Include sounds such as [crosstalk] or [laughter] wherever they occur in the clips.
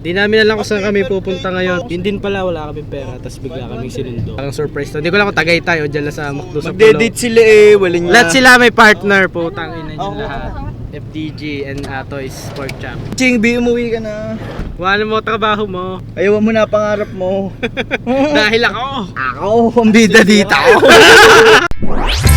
Di namin alam kung saan kami pupunta ngayon. Yun din pala, wala kami pera. Tapos bigla kaming sinundo. Parang surprise to. Hindi ko lang kung tagay tayo dyan lang sa McDo sa. Magde-date sila eh, walang Lahat sila may partner po. Tangin na yun lahat. FDG and Atoys Sport Champ. Ching, B, umuwi ka na. Ano mo trabaho mo. Ayaw mo na pangarap mo. [laughs] Dahil ako. Ako, ang bida dito. [laughs]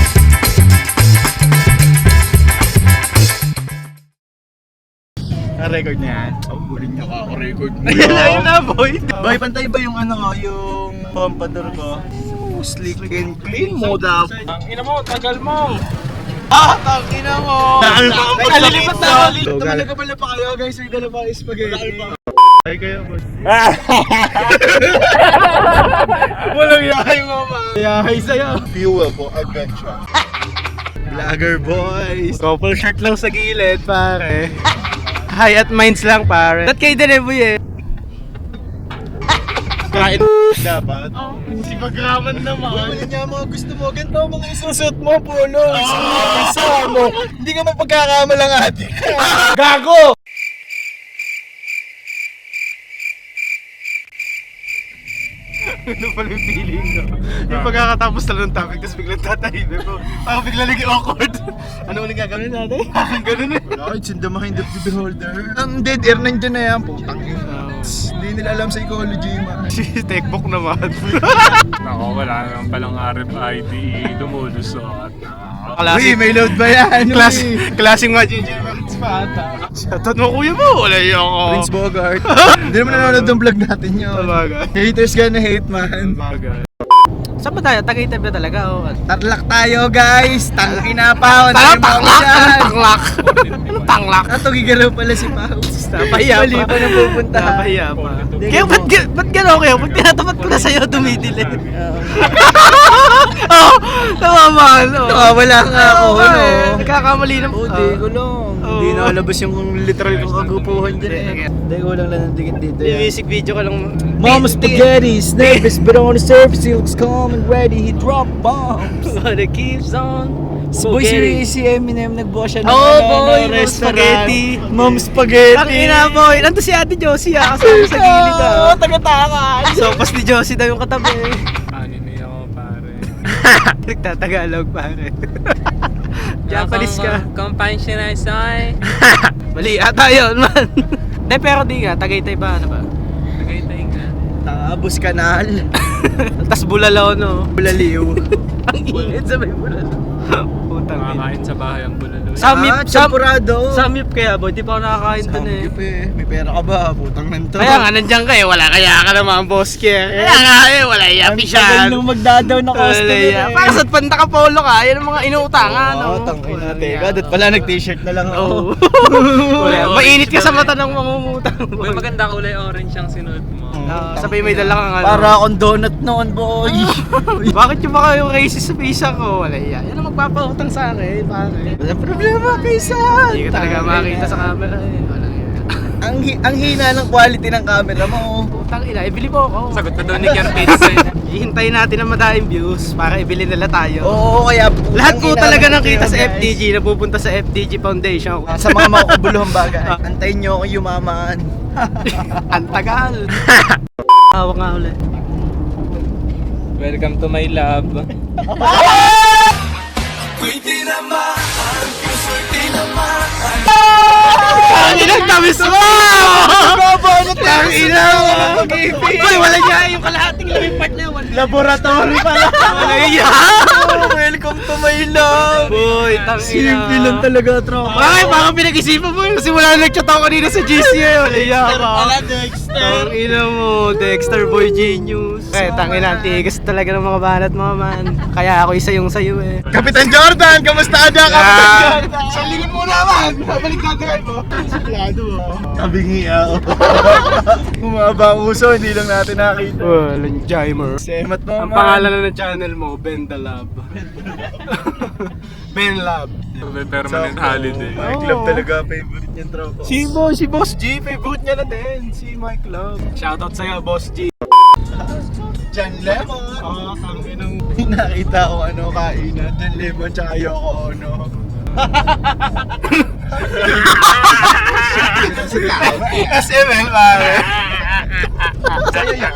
Na-record niya yan? Ang huling nakaka-record mo. Ayun na boy. Boy, pantay ba yung ano ko, yung pompador ko? Slick and clean mo daw. Ang ina mo, tagal mo. Ah, tangina mo! Kalilipat na ako. Ito malaga pala pa kayo guys, may dala pa kayo spaghetti. Ay kayo boss. [laughs] Walang yahay mama. Yahay sa'yo. Fuel for adventure. Vlogger boys. Couple shirt lang sa gilid, pare. High at minds lang, pare. Ba't kayo dineboy eh? Kain. [laughs] Dapat. Si Pagraman naman. Wala niya mga gusto mo. Ganito ang mga isusot mo, polo. Isa mo. Hindi ka mapagkakamalang ate. Gago! Ano pala yung feeling no? Yung pagkakatapos na ng topic, tapos biglang tatahimik ko. Parang biglang naging awkward. ano ulit gagawin natin? [laughs] Ganun eh. Right, it's in the mind of the beholder. Ang dead air nandiyan na yan, putang ina. Hindi nila alam psychology, man. [laughs] Si Techbook naman. Ako, wala naman palang RFID lumulusot. Uy, may load ba yan? Uy. klaseng mga JJ Marks pa ata. Shoutout mo kuya mo, wala yung ako. Prince Bogart. [laughs] Hindi naman nanonood ng vlog natin yun. Sabagay. Haters gonna hate, man. Sabagay. Saan ba tayo? Tagaytay ba talaga? O, Tarlak tayo, guys. Tangina pa. Tara, tanglak! Anong tanglak? Anong tanglak? [laughs] Ato, gigalaw pala si Pao. Napahiya pa. Mali pa na pupunta. Napahiya pa. Kaya ba't, ba't gano'n kayo? Ba't tinatapat ko na sa'yo dumidilim? Oo, tama man. oo. wala nga ako, ano. eh. Nagkakamali na. Oo, di ko lang. Hindi nakalabas yung literal kong kagupuhan dyan eh. Hindi ko lang lang nandigit dito Yung yan. music video ka lang. Mama spaghetti's nervous but on the surface he looks calm and ready. He drop bombs. [laughs] But it keeps on. Boy, si, si Eminem nagbuka siya ng Oo, ano, boy, ano. Spaghetti. Mom Spaghetti. Ang ina boy, nandun si Ate Josie ah, kasama sa gilid Oo, ah. [laughs] taga-takan. So, pas ni Josie daw yung katabi. [laughs] Anime ako, pare. Nagtatagalog pare. Japanese ka. Compassion I say. Mali ata yun man. Hindi pero di nga, Tagaytay ba ano ba? Tabos kanal. [laughs] Tas bulalaw no. Bulaliw. Ang [laughs] init sa may bulalaw. Putang ina. Makakain sa bahay ang bulalo. Samyup, Ah, sam, champurado. samyup kaya boy, di pa ako nakakain dun eh. Samyup eh. May pera ka ba? Putang nanto. Kaya nga, nandiyan ka eh, wala kaya ka naman, boss kaya. Kaya nga eh, wala iya, Ang tagal nung magdadaw na customer eh. Para sa panda ka polo ka, yan ang mga inuutangan. Oo, no? tangin na Wala teka. Doon pala nag-t-shirt na lang ako. Oo. [laughs] Mainit ka sa mata ng mangungutang. May maganda kulay orange ang sinuot mo. Ah, sabay may dala kang ano. Para akong donut noon, boy. [laughs] Bakit yung baka yung racist sa visa ko? Wala iya. Yan ang magpapautang sa akin, pare. Walang problema, kaysa. Hindi ka talaga makita sa camera eh. Ang, hi- ang hina ng quality ng camera mo. Putang ina, ibili mo ako. Sagot na daw ni Kier Vincent. Ihintayin natin ng madaming views para ibili nila tayo. Oo, kaya putang Lahat po ina talaga nakita kayo, sa guys. FDG na pupunta sa FDG Foundation. Sa mga makakabuluhang [laughs] bagay. Ah. Antayin nyo ako yumaman. [laughs] Ang tagal. [laughs] Hawak nga ulit. Welcome to my lab. Ang inang tamis mo! Ang ina mo! Uy, wala niya yung kalahating lang part na yun. Laboratory pala. Wala niya. Welcome to my love. Boy, tang ina. Simple lang talaga, tropa. Ay, baka pinag-isipan mo yun. Kasi wala na nag-chat ako kanina sa GC. Wala niya ka. Tang ina mo, Dexter Boy Genius. Eh, tang ina, ang tigas talaga ng mga banat mga man. Kaya ako isa yung sayo eh. Kapitan Jordan, kamusta ka, Kapitan Ah. Jordan? Salingin mo naman. Babalik natin mo. Sigurado mo. Tabingi ako. [laughs] Humaba ang uso, hindi lang natin nakita. Walang Jimer. Semat mo, Ang pangalan na ng channel mo, Ben the Lab. [laughs] ben Lab. May permanent holiday. Mike Love talaga, favorite niyan, tropa. Si Boss, si Boss G, favorite niya na din. Si Mike Love. Shoutout sa'yo, Boss G. John Lemon. Oo, ang [laughs] inang... Nakita ko ano, kainan. John Lemon, tsaka Yoko Ono. SML, pare. Sa'yo yan.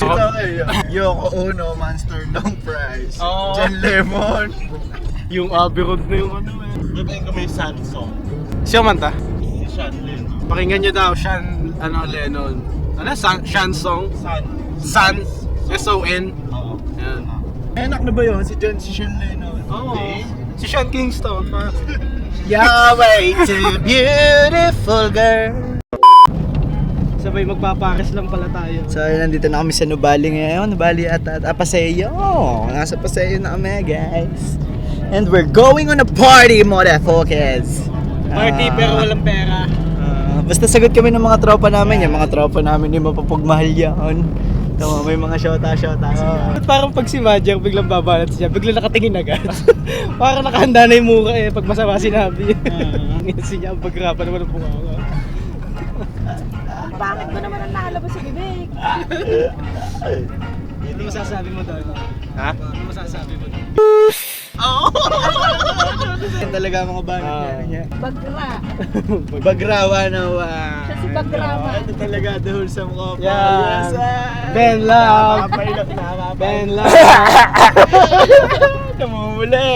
Ito kayo. Yoko Ono, Monster Long Fries. Oo. John Lemon. Yung Aberod na yung ano eh. Babayin kami sa song. Siya man ta? Si Sean Lennon. Pakinggan nyo daw, Sean, ano, Lennon. Ano, San, Sean Song? San. San, S-O-N. Oo. Yan. Enak na ba yun? Si John, si Sean Lennon. Oo. Si Sean Kingston. You're way too beautiful, girl. Sabay magpapares lang pala tayo. So, nandito na kami sa Nubali ngayon. Nubali at, at, at Paseo. Nasa Paseo na kami, guys. And we're going on a party, motherfuckers. Party Ah, pero walang pera. ah, basta sagot kami ng mga tropa namin. Yung mga tropa namin, yung mapapagmahal yan. Tama, may mga shota-shota sila. [laughs] Ba't parang pag si Major biglang babalat siya, biglang nakatingin agad. [laughs] parang nakahanda na yung mukha eh, pag masama sinabi. [laughs] Ngisi niya, ang pagrapan naman ang bunga. Bakit mo naman ang nakalabas sa bibig? Ano masasabi mo doon? Ha? Ano masasabi mo doon? Yan talaga ang mga banat Ah. niya. niya. Bagra. [laughs] Bagrawa na wa. Siya si Bagrawa. Ito talaga the wholesome couple. Yan. Yes, ah. Ben Love! Kapailok na. Ben [laughs] Love! Namumuli.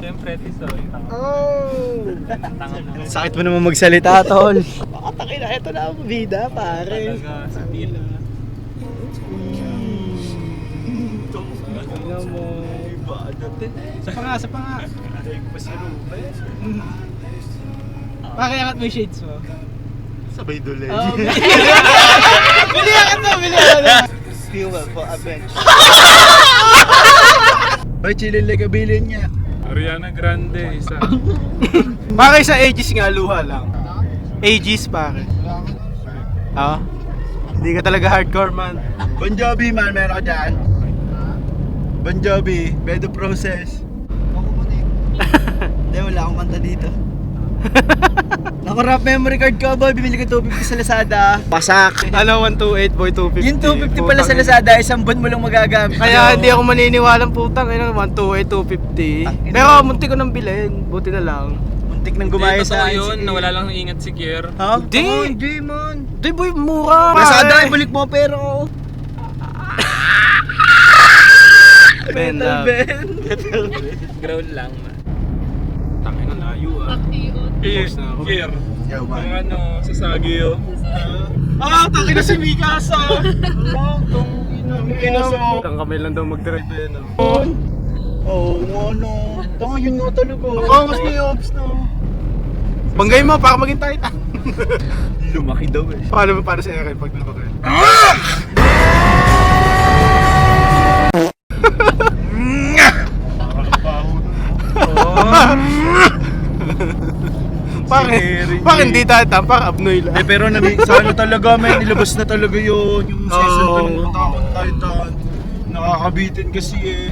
Siyempre, Tisoy. Oh. Mo. Sakit mo naman magsalita, tol. Pakataki na, ito na ang bida, pare. Talaga, sa tila. Tingnan mo. Sa pa nga, sa pa nga. Pakiangat mo yung shades mo. Sabay dulay. Oh, [laughs] Bili ka to, bili ka Fuel for adventure. Ay, kabilin niya. Ariana Grande, isa. [laughs] Pare sa ages nga, luha lang. Ages pare. Ah? Hindi ka talaga hardcore man. Bon Jovi man, meron ka dyan. Bon Jovi, bedo process. Hindi, wala akong kanta dito. [laughs] Naku-rap memory card ko, boy. Bibili ko 250 sa Lazada. Pasak. Ano, 128 boy, 250. Yung 250 pala sa. Lazada, isang buwan mo lang magagamit. Kaya hindi ako maniniwalang putang, ano, 128, 250. Ang ina Pero munti ko nang bilhin, buti na lang. Muntik nang Hindi, gumaya totoo sa yun, ICA. na wala lang ingat si Kier. Ha? Hindi. Oh, Hindi, man. Di boy, mura. Lazada, ibalik mo ang pera ko. Ben, Metal love. Ben. Ground lang, man. Layo ah. Ako. Kier. Yo, Ang man. ano, sasagi yun. Ah, tangin na si Mikasa. Oh, tong ina. Mikasa. Ang kamay lang daw mag-drive eh, no? Oo, oh, ano. Tanga yun nga talaga. Oo, mas may ops na. Banggay mo, para maging tight. Lumaki daw eh. Paano mo para sa akin pag lumaki? Bakit? Bakit hindi tatang? Parang abnoy lang. Eh, pero nabi, sa ano talaga, may nilabas na talaga yun. Yung season Oo. ng Attack on Titan. Nakakabitin kasi eh.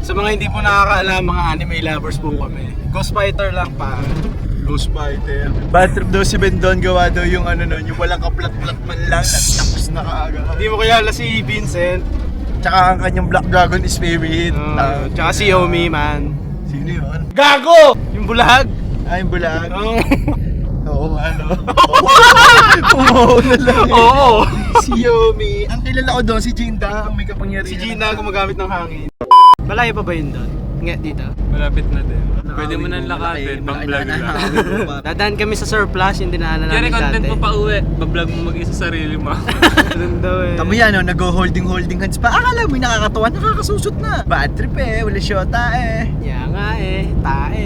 Sa mga hindi po nakakaalam, mga anime lovers po kami. Ghost Fighter lang pa. Ghost Fighter. Bad trip daw si Bendon gawa daw yung ano nun, yung walang kaplat-plat man lang, tapos na kaagad. Hindi mo kilala si Vincent. Tsaka ang kanyang Black Dragon Spirit. Uh, Ah, tsaka si Yomi, man. Sino yun? Gago! Yung bulag! Ay, yung bulag. Oo. [laughs] Oo, ano. [laughs] Oo, na lang. Oo. si Yomi. Ang kilala ko doon, si Jinda, ang may kapangyarihan. Si Gina gumagamit ng hangin. Malayo pa ba yun doon? Nga dito. Malapit na din. Pwede mo nang lakatin, pang vlog lang. [laughs] Dadaan kami sa surplus, yung dinaanan Kaya namin content dati. mo pa uwi, bablog mo mag-isa sarili mo. Ganun daw eh. Tamo yan, no? nag-holding-holding hands pa. Akala mo yung nakakatawa, nakakasusot na. Bad trip eh, wala syota eh. Yeah nga eh, tae.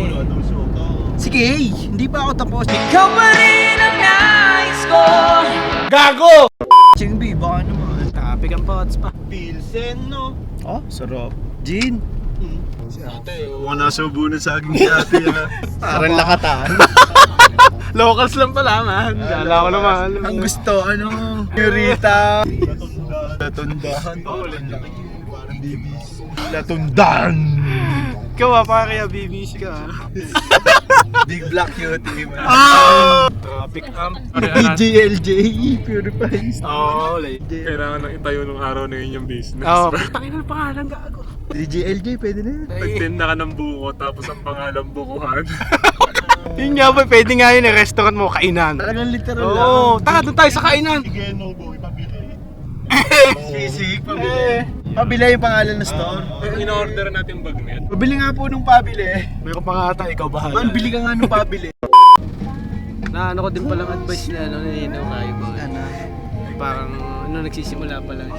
Sige, hey, hindi pa ako tapos. Ikaw pa rin ang nais ko. Gago! Chingbi, baka naman. Topic ang pots pa. Pilsen, no? Oh, sarap. Gin. Si ate, huwag nasubo na sa aking si ate. [laughs] ha. Parang lakatan. [laughs] Locals lang pala man. Kala ko naman. Ang gusto, ano, Purita. Latundahan. Bibis. Latundahan. Ikaw ah, para kaya BBC ka ah. [laughs] Big Black Cutie. man. Ah! Topic amp. DJLJ, Purifies. Oo, oh, like. Kailangan nang itayo nung araw na yun yung business. Oo. [laughs] Tangin na pangalan gago. DJLJ, pwede na yan. Nagtinda ka ng buko tapos ang pangalan bukuhan. [laughs] Yun nga boy, pwede nga yun eh, restaurant mo, kainan. Talagang literal Oo, lang. oh, tara doon tayo sa kainan. Sisig, pabili. Pabili yung pangalan ng store. In-order natin bagnet. Pabili nga po nung pabili. Meron pa nga ata, ikaw bahala. Man, bili ka nga nung pabili. Na ano ko din palang advice na ano, nilinaw kayo boy. Ano? Parang, ano, nagsisimula pa lang.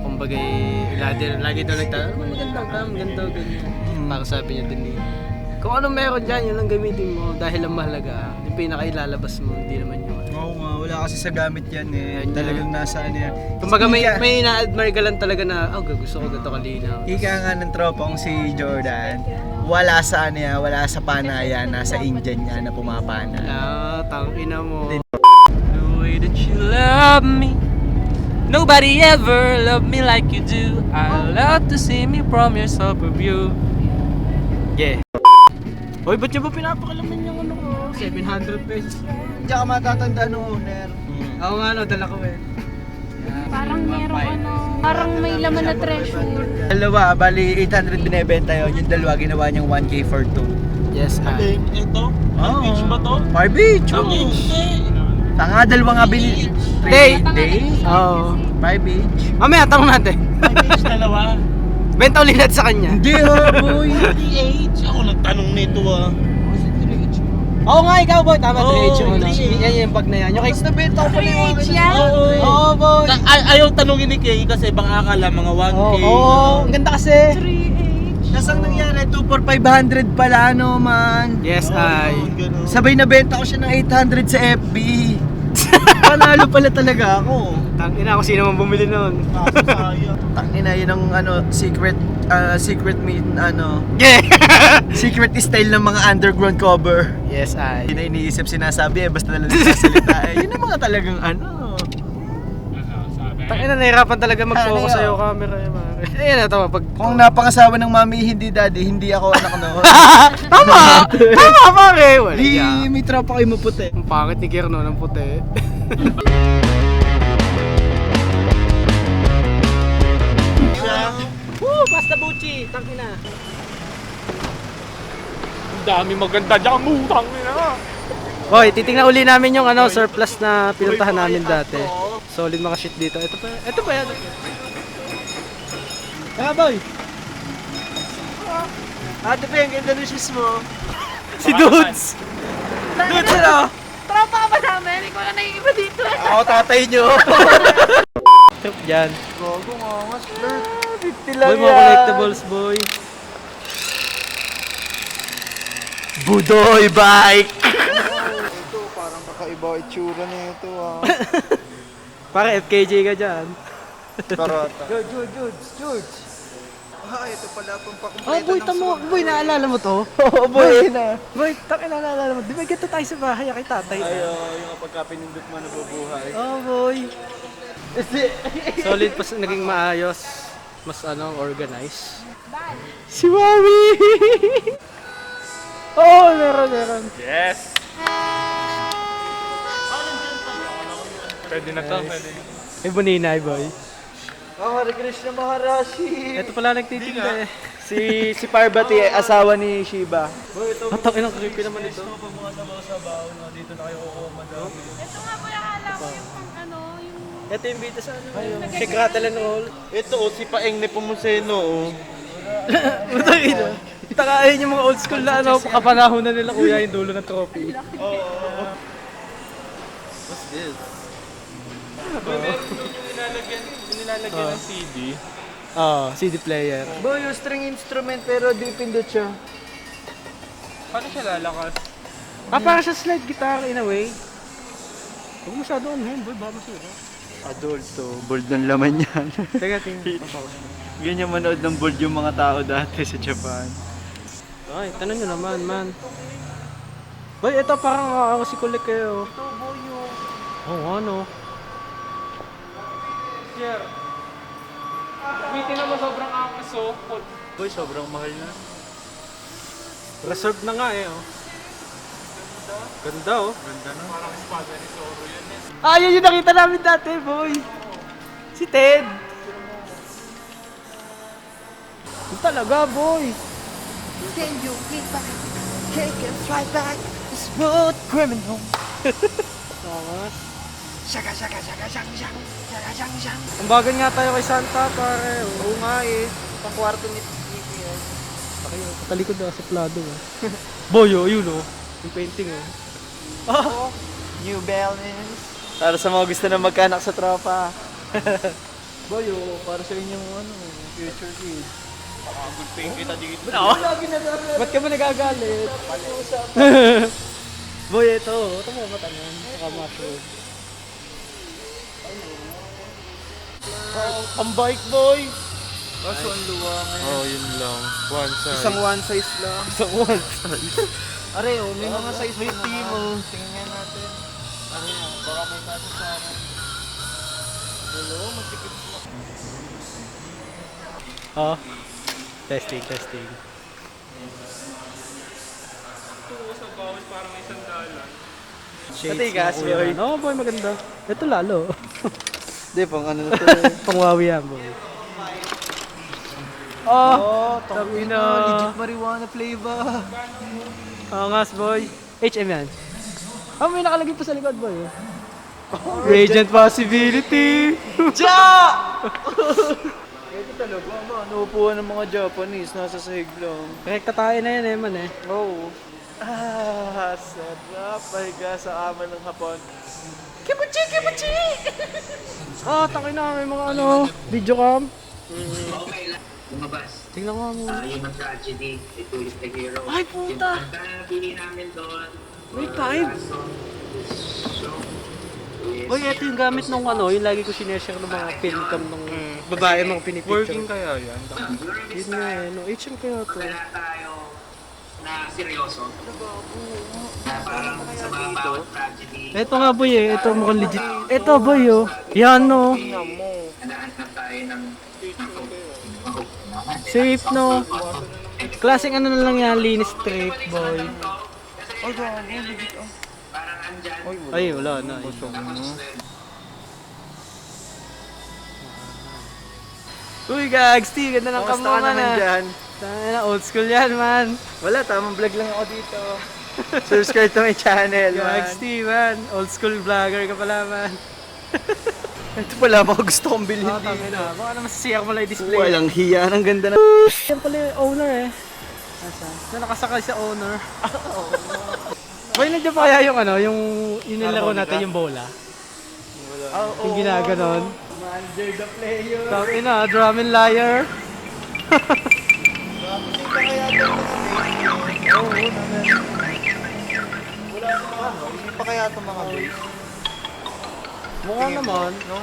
Kumbaga, eh, lagi, lagi daw nagtanong, ano magandang ka, maganda, ganyan. Parang sabi niya din eh, kung ano meron dyan, yun ang gamitin mo dahil ang mahalaga, yung pinakailalabas mo, hindi naman yun. Oo nga, wala kasi sa gamit yan eh. Yan Talagang nasa ano yan. Kumbaga may, Ika- may ina-admire ka lang talaga na, oh, gusto ko ganito kalinaw. Ika nga ng tropang si Jordan, wala sa ano yan, wala sa panaya, nasa Indian niya na pumapana. Ah, tangina mo. The way that you love me Nobody ever loved me like you do I love to see me from your super view Yeah. Hoy, ba't niyo ba pinapakalaman? 700 pesos. Hindi ka matatanda ng owner. Oo nga, no, dala ko eh. Parang meron ano, parang may laman na treasure. Dalawa, bali 800 binebenta yun. Yung dalawa ginawa niyang 1K for two. Yes, ah. Ito? Oh. Beach ba to? Far Beach, oh. Tanga, dalawa nga binili. Day. Day? Oo. Far Beach. Mamaya, tanong natin. Beach dalawa. [laughs] Benta ulit natin sa kanya. Hindi ha, boy. 3H? Ako nagtanong nito ah. Oo nga, ikaw boy. Tama, Oo, 3H yung ano. 3H. Yan yung bag na yan. Yung kay... Mas nabenta ko pala yung 3H yan? Oo, boy. Na, ay, ayaw tanongin ni Kay kasi bang akala mga 1K. Oo, oo. Ang ganda kasi. 3H. Tapos ang nangyari, 2 for 500 pala, ano man. Yes, ay. Sabay na benta ko siya ng 800 sa FB. [laughs] Panalo pala talaga ako. Tangina ako sino man bumili noon. Tangina, yun ang ano, secret, ah, secret meet, ano, Yeah. [laughs] secret style ng mga underground cover. yes, ay. Hindi na iniisip sinasabi eh, basta na lang nagsasalita [laughs] eh. Yun ang mga talagang ano. Tangina, nahirapan talaga mag-focus Ano sa'yo yun? camera eh, mare. Ayan na, tama. Pag... Kung napangasawa ng mami, hindi daddy, hindi ako anak no. [laughs] tama! tama, pare! Wala Di, yeah. may tropa kayo maputi. Ang pangit ni Kierno ng puti. Dami maganda dyan, mutang nila. Hoy, titingnan uli namin yung ano, surplus na pinuntahan namin dati. Solid mga shit dito. Ito pa, ito pa yan. Ah, boy! Ate Peng, ganda ng shoes mo. [laughs] Si Dudes! Dude, ano? Tropa ka ba namin? Ikaw na naiiba dito. Ako [laughs] tatay nyo. Trip [laughs] dyan. Gogo nga, mas flirt. 50 lang Boy, mga collectibles, boy. Budoy bike! ito, parang kakaiba itsura na ito ah. [laughs] Para FKJ ka dyan. Karata. George, George, George, George. Ah, ito pala pang pakumpleto Oh, boy, tamo. Boy, naalala mo to? [laughs] Oo, boy, na. Boy, takin naalala mo. Di ba ganito tayo sa bahay kay tatay? Ay, oh, yung kapag pinindot mo nabubuhay. Oh, boy. [laughs] Solid pa naging maayos. Mas ano, organized. Si Mami! Oo, [laughs] oh, meron, meron. Yes! Pwede na to, pwede. May buninay, boy. Oh, Hare Krishna Maharashi. Ito pala nagtitinda eh. Si si Parvati, asawa ni Shiva. Matang inang creepy naman ito. Ito nga po nakala ko yung pang ano, yung... Ito yung bita sa ano. Shake, rattle and roll. Ito, oh, si Paeng ni Pumuseno, oh. [laughs] Matang ina. Takain yung mga old school na ano, kapanahon na nila kuya yung dulo ng trophy. Nilalagyan, nilalagyan ng CD. Oo, CD player. Boy, yung string instrument pero di pindot siya. Paano siya lalakas? Ah, parang siya slide guitar in a way. Huwag masyado on hand, boy. Baka masira. Adult to, bold ng laman yan. Teka, tingnan. [laughs] Ganyan manood ng bold yung mga tao dati sa Japan. Ay, tanong nyo naman, man. Boy, ito parang uh, si Kulik kayo. Ito, boy, yung... Oo, ano. Sir. Bitin naman sobrang angas, oh. Boy, sobrang mahal na. Reserved na nga eh, oh. Ganda, oh. Ganda na. Parang espada ni Zoro yan, eh. Ah, yun yung nakita namin dati, boy. Si Ted. Yun talaga, boy. Thank you. Cake pa. cake and fly back a smooth criminal. [laughs] Shaka shaka shaka shaka shaka shaka shaka shaka. Ang bagal nga tayo kay Santa, pare. Oo nga eh. Pangkwarto ni Nico yan. Talikod na sa plado ah. [laughs] Boyo, yun oh. Yung painting oh. Oh, New Balance. Para sa mga gusto na magkanak sa tropa. [laughs] Boyo, para sa inyong ano, future kids. Ba't ka ba nagagalit? [laughs] Boy, ito. Ito mo ba tanong? Saka mushroom. Ang bike boy! Kaso ang luwa ngayon. Oh, yun lang. One size. Isang one size lang. [laughs] Isang one size. [laughs] Are, oh, may mga size may team oh. Tingnan nga natin. Ano yan? Baka may kaso sa akin. Hello, magtikip mo. Oh. Testing, testing. Shades Katigas, na kuya. boy. Oo, boy, maganda. Ito lalo. [laughs] Hindi, pang ano na to. [laughs] Pangwawi yan, boy. Oh, oh, Tangina. tangina. Legit marijuana flavor. angas, boy. HM yan. Oh, may nakalagay pa sa likod, boy. oh. Radiant possibility. [laughs] Ja! Ito talaga, ma. Naupuan ng mga Japanese. Nasa sahig lang. Rekta tayo na yan, eh, man eh. Oh. Ah, sarap. Pahiga sa aman ng hapon. Kimuchi, kimuchi! [laughs] Ah, takay na, may mga ano, video cam. Okay lang. Lumabas. Tingnan ko mo. Ah, yung tragedy, ito is the hero. Ay, puta! Yung napili namin doon. May uh, five? last song is song Boy, ito yung gamit nung ano, yung lagi ko sineshare ng mga film cam ng babae mga pinipicture. Working kaya yan? Yun nga eh, time, no, HM kaya to. wala tayo na seryoso. Parang sa mga bawat tragedy, Ito nga boy eh, ito mukhang legit. Ito boy oh, yan ng safe no. Klaseng ano na lang yan, linis straight boy. Oh, gano'n. Legit, oh. Parang andyan. Ay, wala na. Uy gags, ti, ganda ng Kamusta ka naman ah. dyan? Tangina na, old school yan man. Wala, tamang vlog lang ako dito. [laughs] Subscribe to my channel, man. Gags, ti man. Old school vlogger ka pala man. [laughs] Ito pala mga gusto kong bilhin Oh, dito. tangina. Baka naman sisiyak mo lang yung display. Walang hiya. Ang ganda na. Yan pala yung owner eh. Asa? Na nakasakay sa owner. [laughs] Boy, nandiyan pa kaya yung ano, yung inilaro natin yung bola? Yung ginaganon. Manager the player. Tang ina, drum and liar. Oo, naman. Wala ano. Hindi pa kaya itong mga boys. Mukha naman. No?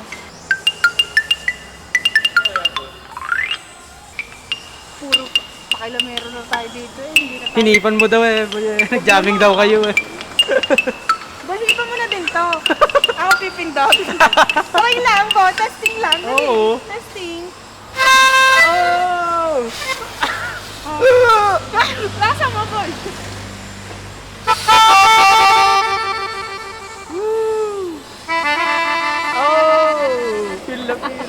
Puro pakilamero na tayo dito eh. Hindi na tayo. Hinipan mo daw eh. eh. Nag-jamming daw kayo eh. [laughs] Balipan mo na din to. Ako pipindot. [laughs] okay lang po. Testing lang. Dali. Oo. Testing. Oh! [laughs] Lasa mo, boy. Oh! Feel na feel.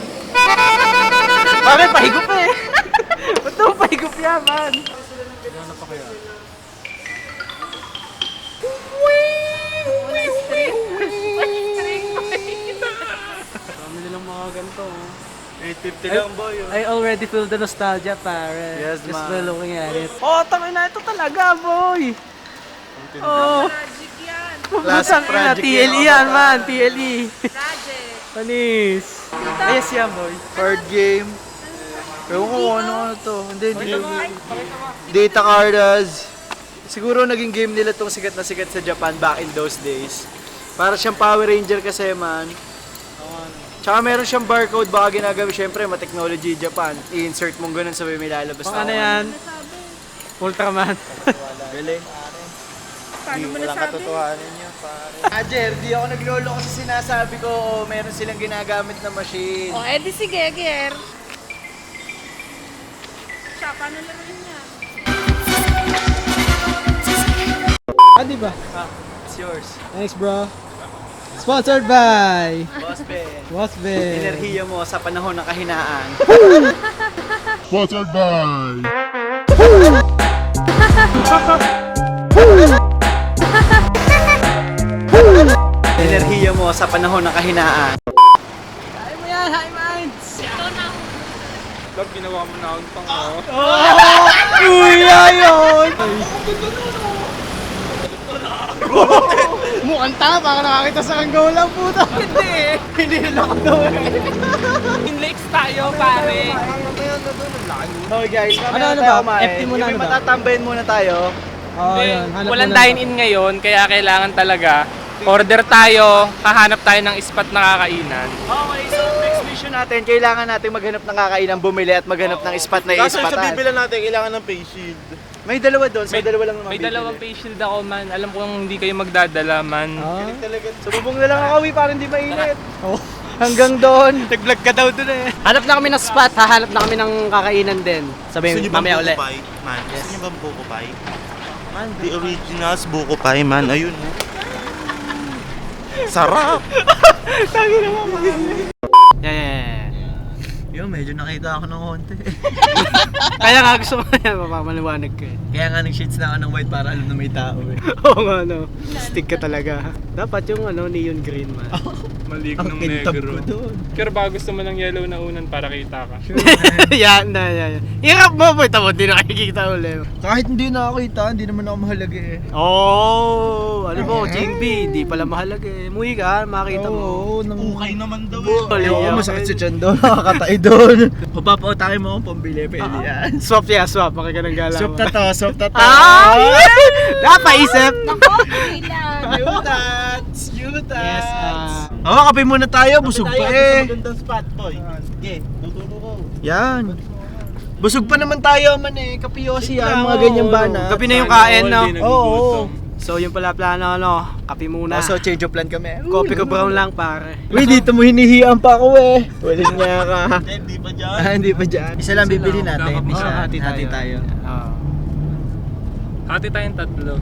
Bakit? Ba't daw pahigup yan man? Ano pa kaya? Kami nilang mga ganito. oh. 850 lang boy. oh. I already feel the nostalgia, pare. Yes, Just man. by looking at it. Oh, tangin na ito talaga, boy! Oh, Magic yan. Classic putang ina, project TLE yan. yan, man, TLE. Project. Panis. Ayos yan, boy. Card game. Ewan ko kung ano ano to. Hindi, hindi. Data cardas. Siguro naging game nila tong sikat na sikat sa Japan back in those days. Para siyang Power Ranger kasi man. Tsaka meron siyang barcode baka ginagawa syempre ma-technology Japan. I-insert mong ganun sabay may lalabas Pang ano yan? Ultraman. Galing. Paano mo Walang nasabi? katotohanan niya, pare. Ajer, di ako naglolo kasi sinasabi ko, oh, meron silang ginagamit na machine. O, edi sige, Ger. Siya, paano laruin niya? ah, di ba? It's yours. Thanks, bro. Sponsored by. Boss Ben. Enerhiya mo sa panahon ng kahinaan. [laughs] Sponsored by Enerhiya mo sa panahon ng kahinaan. Love, ginawa mo na akong pang ako. Kuya yun! Mukhang tama, baka nakakita sa kanggaw lang puta. Hindi. Hindi na ako In lakes tayo, pare. Okay guys, Ano, ano ba? FT muna, ano ba? matatambayin muna tayo. Oh, Hindi, yun. Hanap walang muna. dine-in ngayon, kaya kailangan talaga order tayo, hahanap tayo ng spot na kakainan. Okay, so mission natin, kailangan natin maghanap ng kakainang bumili at maghanap ng spot na Kaso sa ispatan. bibilan natin, kailangan ng face shield. May dalawa doon, so may, dalawa lang naman May bibili. dalawang face shield ako man. Alam ko hindi kayo magdadala man. Ah. Sububong na lang ako, Wi, para hindi mainit. [laughs] Oh. Hanggang doon. Nag-vlog ka daw dun eh. Hanap na kami ng spot, hahanap na kami ng kakainan din. Sabi, Gusto niyo bang mamaya buko ulit. pie? Man, gusto niyo bang buko pie? Man, the originals buko pie, man. Ayun, oh. Sarap! [laughs] medyo nakita ako ng konti. [laughs] Kaya nga gusto ko yan, mapapaliwanag ka eh. Kaya nga nag-sheets na ako ng white para alam na may tao eh. [laughs] Oo nga no, stick ka talaga. Dapat yung ano, neon green man. Malik Ang ng negro. doon. Pero baka gusto mo ng yellow na unan para kita ka. [laughs] yan na, yan. Hirap mo, boy, tamo, di nakikita uli. Kahit hindi nakakita, hindi naman ako mahalaga eh. Oh, ano mo, Ching B, di pala mahalaga eh. Muwi ka, makita mo. Oo, nang... Okay naman daw eh. Oo, yan. masakit sa tiyan doon. Nakakatay doon. Papapautakin mo akong pambili, pwede yan. Swap ya, swap, maki ka ng gala Swap na to, swap na to. Ah! Napaisip! Okay lang. [laughs] Yutats! Yutats! Yes, ah. Oo, kape muna tayo. Busog pa eh. Magandang spot, boy. Sige, tuturo ko. Yan. Busog pa naman tayo man eh. Kapiyosi yan, mga ganyang bana. Gabi na yung kain, no? Oo. So, yung pala plano, ano, kape muna. So, change of plan kami. Coffee ko brown lang, pare. Uy, dito mo hinihian pa ako eh. Walang [laughs] niya ka. Eh, di pa dyan. Ah, hindi pa dyan. Isa lang bibili natin. Isa, hati hati tayo. tayo. Oo. Hati tayong tatlo.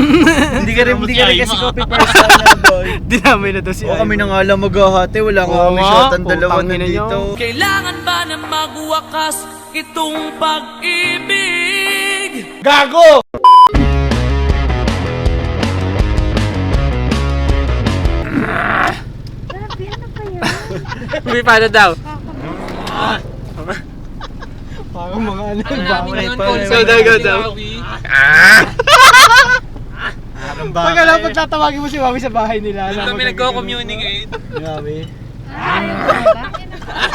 [laughs] Hindi ka rin, hindi ka rin kasi copy person na boy. [laughs] Dinamay na to si O kami na nga lang maghahati. Wala nga kami shot ang dalawa na dito. Kailangan ba na magwakas itong pag-ibig? Gago! May paano daw? Parang mga ano, bawal. pa- Concert Go, go, go. Awi. Pag alam, pag tatawagin mo si Mami sa bahay nila. Doon kami nagko-communicate. Grabe.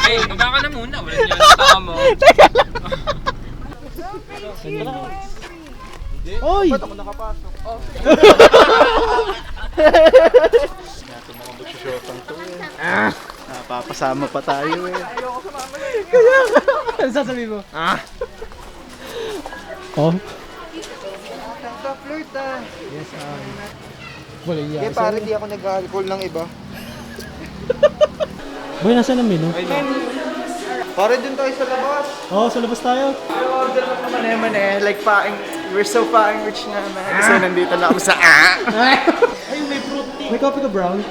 Hey, baba ka na muna. Wala niyo na mo. Oy! [laughs] Napapasama pa tayo eh. Ano [laughs] sasabihin mo? Ah? Oh? Flirt ah. Yes, um. Wala iya. Eh pare di ako nag-alcohol ng iba. [laughs] Boy, nasa na menu? Pare dun tayo sa labas. Oo, oh, sa labas tayo. Order lang naman naman eh. Like fucking, we're so fucking rich na man. Kasi nandito na kami sa ah. [laughs] May coffee ka brown?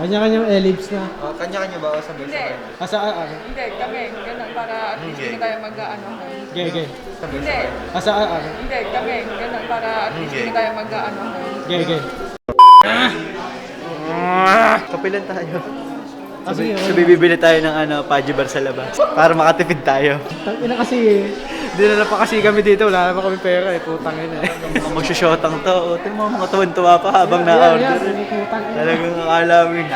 Kanya-kanyang ellipse na. Oh, kanya-kanya ba ako sabay-sabay? Asa, ah, ah. Hindi, kami. Ganun, para at least hindi tayo mag-ano. Gay, gay. Hindi, Asa, ah, ah. hindi, kami. Ganun, para at least hindi tayo mag-ano. Gay, gay. Kapilan tayo. Sige, So bibili tayo ng ano, paji bar sa labas. Para makatipid tayo. Tangina kasi eh. Dinala pa kasi kami dito, wala naman kami pera eh, putang ina eh. Mga magsushotang to. O, tingnan mo mga tuwan-tuwa pa habang na-order. Talagang akala mo yun.